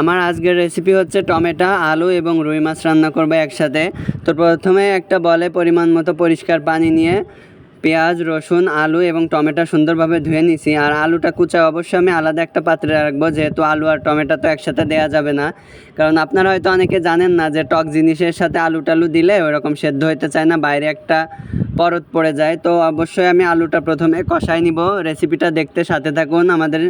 আমার আজকের রেসিপি হচ্ছে টমেটো, আলু এবং রুই মাছ রান্না করব একসাথে। তো প্রথমে একটা বলে পরিমাণ মতো পরিষ্কার পানি নিয়ে পেঁয়াজ, রসুন, আলু এবং টমেটো সুন্দরভাবে ধুয়ে নিছি। আর আলুটা কুচা, অবশ্যই আমি আলাদা একটা পাত্রে রাখব, যেহেতু আলু আর টমেটো তো একসাথে দেওয়া যাবে না। কারণ আপনারা হয়তো অনেকে জানেন না যে টক জিনিসের সাথে আলু টালু দিলে ওরকম সেদ্ধ হইতে চায় না, বাইরে একটা পরত পড়ে যায়। তো অবশ্যই আমি আলুটা প্রথমে কষাই নিব। রেসিপিটা দেখতে সাথে থাকুন। আমাদের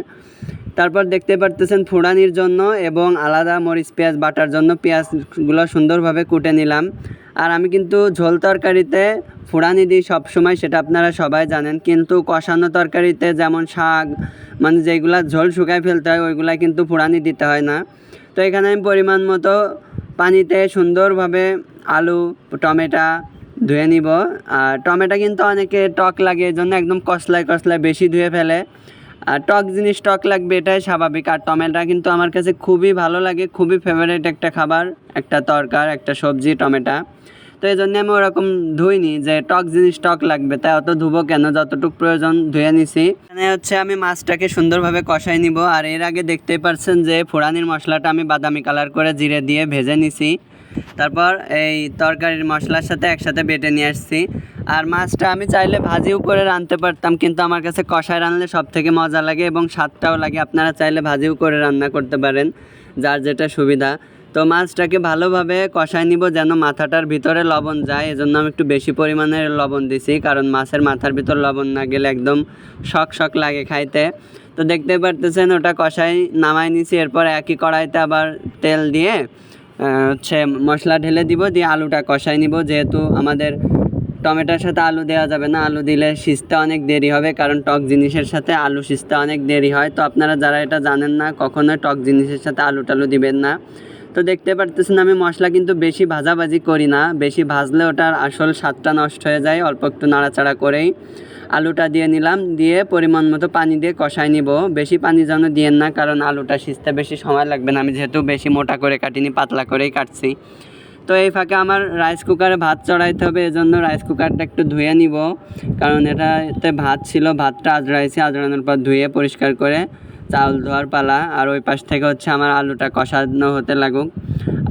তারপর দেখতে পারতেছেন ফোড়ানির জন্য এবং আলাদা মরিচ, পেঁয়াজ, বাটার জন্য পেঁয়াজগুলো সুন্দরভাবে কুটে নিলাম। আর আমি কিন্তু ঝোল তরকারিতে ফোড়ানি দিই সবসময়, সেটা আপনারা সবাই জানেন। কিন্তু কষানো তরকারিতে যেমন শাক মানে যেগুলা ঝোল শুকায় ফেলতে হয়, ওইগুলা কিন্তু ফোড়ানি দিতে হয় না। তো এখানে আমি পরিমাণ মতো পানিতে সুন্দরভাবে আলু, টমেটো ধুয়ে নিব। আর টমেটো কিন্তু অনেকে টক লাগে এই জন্য একদম কষলায় কষলায় বেশি ধুয়ে ফেলে। টক জিনিস, টক লাগবে, এটাই স্বাভাবিক। আর টমেটো কিন্তু আমার কাছে খুবই ভালো লাগে, খুবই ফেভারিট একটা খাবার, একটা তরকার, একটা সবজি, টমেটো। তো এই জন্য আমি ওরকম ধুইনি যে টক জিনিস, টক লাগবে। তাই অত ধুবো কেন? যতটুকু প্রয়োজন ধুয়ে নিছি। এখানে হচ্ছে আমি মাছটাকে সুন্দরভাবে কষাই নিব। আর এর আগে দেখতেই পারছেন যে ফোড়ানির মশলাটা আমি বাদামি কালার করে জিরে দিয়ে ভেজে নিছি। তারপর এই তরকারির মশলার সাথে একসাথে বেটে নিয়ে আসছি। আর মাছটা আমি চাইলে ভাজিও করে রাঁধতে পারতাম, কিন্তু আমার কাছে কষায় রান্নলে সব থেকে মজা লাগে এবং স্বাদটাও লাগে। আপনারা চাইলে ভাজিও করে রান্না করতে পারেন, যার যেটা সুবিধা। তো মাছটাকে ভালোভাবে কষায় নিব যেন মাথাটার ভিতরে লবণ যায়, এজন্য আমি একটু বেশি পরিমাণে লবণ দিছি, কারণ মাছের মাথার ভিতর লবণ না গেলে একদম শক শক লাগে খাইতে। তো দেখতে পারতেছেন, ওটা কষাই নামাই নিছি, এরপর একই কড়াইতে আবার তেল দিয়ে হচ্ছে মশলা ঢেলে দিব, দিয়ে আলুটা কষাই নিব, যেহেতু আমাদের টমেটোর সাথে আলু দেওয়া যাবে না। আলু দিলে সিজতে অনেক দেরি হবে, কারণ টক জিনিসের সাথে আলু সিজতে অনেক দেরি হয়। তো আপনারা যারা এটা জানেন না, কখনোই টক জিনিসের সাথে আলু টালু দিবেন না। তো দেখতে পারতেছেন আমি মশলা কিন্তু বেশি ভাজাভাজি করি না। বেশি ভাজলে ওটার আসল স্বাদটা নষ্ট হয়ে যায়, অল্প একটু নাড়াচাড়া করেই। আলুটা দিয়ে নিলাম, দিয়ে পরিমাণ মতো পানি দিয়ে কষাই নিব। বেশি পানি যেন দিয়েন না, কারণ আলুটা সিজতে বেশি সময় লাগবে না। আমি যেহেতু বেশি মোটা করে কাটিনি, পাতলা করেই কাটছি। তো এই ফাঁকে আমার রাইস কুকারে ভাত চড়াইতে হবে, এজন্য রাইস কুকারটা একটু ধুয়ে নিব। কারণ এটাতে ভাত ছিল, ভাতটা আজরাইছি আজরানোর পর ধুয়ে পরিষ্কার করে চাউল ধোয়ার পালা। আর ওই পাশ থেকে হচ্ছে আমার আলুটা কষানো হতে লাগুক।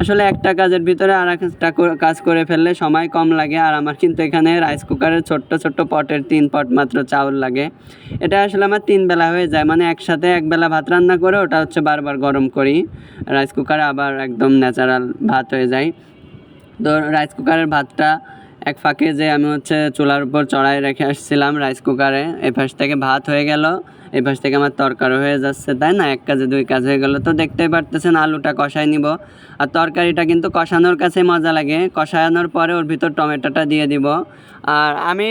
আসলে একটা কাজের ভিতরে আর একটা কাজ করে ফেললে সময় কম লাগে, আর আমার কিন্তু এখানে রাইস কুকারের ছোট্ট ছোট্ট পটের তিন পট মাত্র চাউল লাগে। এটা আসলে আমার তিন বেলা হয়ে যায় মানে একসাথে এক বেলা ভাত রান্না করে ওটা হচ্ছে বারবার গরম করি। রাইস কুকারে আবার একদম ন্যাচারাল ভাত হয়ে যায়। তো রাইস কুকারের ভাতটা এক ফাঁকে যে আমি হচ্ছে চুলার উপর চড়াই রেখে আসছিলাম রাইস কুকারে এপাশ পাশ থেকে ভাত হয়ে গেল। এই পাশ থেকে আমার তরকারি হয়ে যাচ্ছে, তাই না? এক কাজে দুই কাজ হয়ে গেল। তো দেখতেই পারতেছেন আলুটা কষাই নিব। আর তরকারিটা কিন্তু কষানোর কাছে মজা লাগে। কষানোর পরে ওর ভিতর টমেটোটা দিয়ে দিব। আর আমি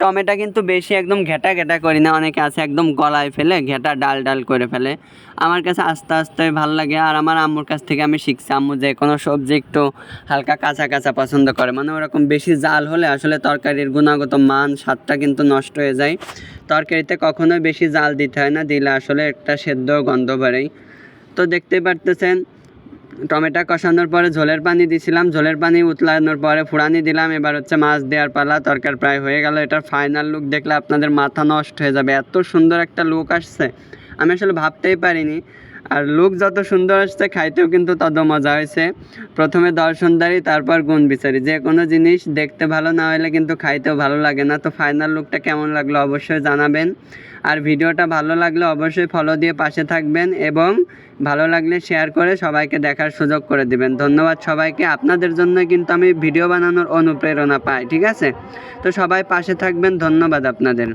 টমেটো কিন্তু বেশি একদম ঘেটা ঘেটা করি না। অনেকে আছে একদম গলায় ফেলে, ঘেটা ডাল ডাল করে ফেলে। আমার কাছে আস্তে আস্তে ভালো লাগে। আর আমার আম্মুর কাছ থেকে আমি শিখছি, আম্মু যে কোনো সবজি একটু হালকা কাঁচা কাঁচা পছন্দ করে। মানে ওরকম বেশি জাল হলে আসলে তরকারির গুণাগত মান, স্বাদটা কিন্তু নষ্ট হয়ে যায়। তরকারিতে কখনো বেশি জাল দিতে হয় না, দিলে আসলে একটা সেদ্ধ গন্ধ বেরোয়। তো দেখতে পারতেছেন, টমেটো কষানোর পরে ঝোলের পানি দিছিলাম। ঝোলের পানি উতলানোর পরে ফুরানি দিলাম। এবার হচ্ছে মাছ দেওয়ার পালা, তরকার প্রায় হয়ে গেল। এটার ফাইনাল লুক দেখলে আপনাদের মাথা নষ্ট হয়ে যাবে। এত সুন্দর একটা লুক আসছে। আমি আসলে ভাবতেই পারিনি আর লুক যত সুন্দর আসছে, খাইতেও কিন্তু তত মজা হয়েছে। প্রথমে দর্শনদারি তারপর গুণ বিচারি। যে কোনো জিনিস দেখতে ভালো না হলে কিন্তু খাইতেও ভালো লাগে না। তো ফাইনাল লুকটা কেমন লাগল অবশ্যই জানাবেন। আর ভিডিওটা ভালো লাগলে অবশ্যই ফলো দিয়ে পাশে থাকবেন এবং ভালো লাগলে শেয়ার করে সবাইকে দেখার সুযোগ করে দিবেন। ধন্যবাদ সবাইকে। আপনাদের জন্য কিন্তু আমি ভিডিও বানানোর অনুপ্রেরণা পাই, ঠিক আছে? তো সবাই পাশে থাকবেন। ধন্যবাদ আপনাদের।